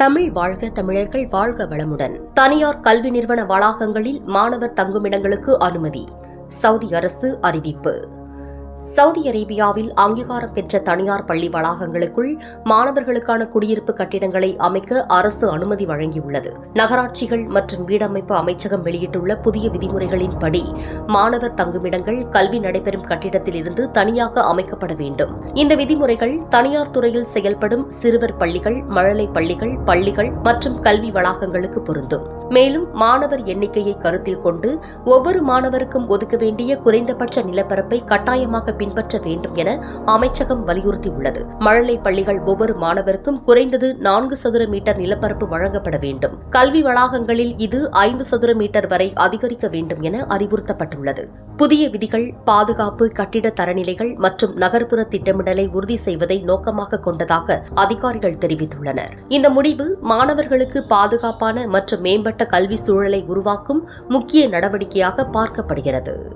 தமிழ் வாழ்க தமிழர்கள் வாழ்க வளமுடன். தனியார் கல்வி நிறுவன வளாகங்களில் மாணவர் தங்குமிடங்களுக்கு அனுமதி. சவுதி அரசு அறிவிப்பு. சவுதி அரேபியாவில் அங்கீகாரம் பெற்ற தனியார் பள்ளி வளாகங்களுக்குள் மாணவர்களுக்கான குடியிருப்பு கட்டிடங்களை அமைக்க அரசு அனுமதி வழங்கியுள்ளது. நகராட்சிகள் மற்றும் வீடமைப்பு அமைச்சகம் வெளியிட்டுள்ள புதிய விதிமுறைகளின்படி மாணவர் தங்குமிடங்கள் கல்வி நடைபெறும் கட்டிடத்தில் இருந்து தனியாக அமைக்கப்பட வேண்டும். இந்த விதிமுறைகள் தனியார் துறையில் செயல்படும் சிறுவர் பள்ளிகள் மழலை பள்ளிகள் பள்ளிகள் மற்றும் கல்வி வளாகங்களுக்கு பொருந்தும். மேலும் மாணவர் எண்ணிக்கையை கருத்தில் கொண்டு ஒவ்வொரு மாணவருக்கும் ஒதுக்க வேண்டிய குறைந்தபட்ச நிலப்பரப்பை கட்டாயமாக பின்பற்ற வேண்டும் என அமைச்சகம் வலியுறுத்தியுள்ளது. மழலை பள்ளிகள் ஒவ்வொரு மாணவருக்கும் குறைந்தது நான்கு சதுர மீட்டர் நிலப்பரப்பு வழங்கப்பட வேண்டும். கல்வி வளாகங்களில் இது ஐந்து சதுர மீட்டர் வரை அதிகரிக்க வேண்டும் என அறிவுறுத்தப்பட்டுள்ளது. புதிய விதிகள் பாதுகாப்பு கட்டிட தரநிலைகள் மற்றும் நகர்ப்புற திட்டமிடலை உறுதி செய்வதை நோக்கமாக கொண்டதாக அதிகாரிகள் தெரிவித்துள்ளனர். இந்த முடிவு மாணவர்களுக்கு பாதுகாப்பான மற்றும் மேம்பட்ட கல்வி சூழலை உருவாக்கும் முக்கிய நடவடிக்கையாக பார்க்கப்படுகிறது.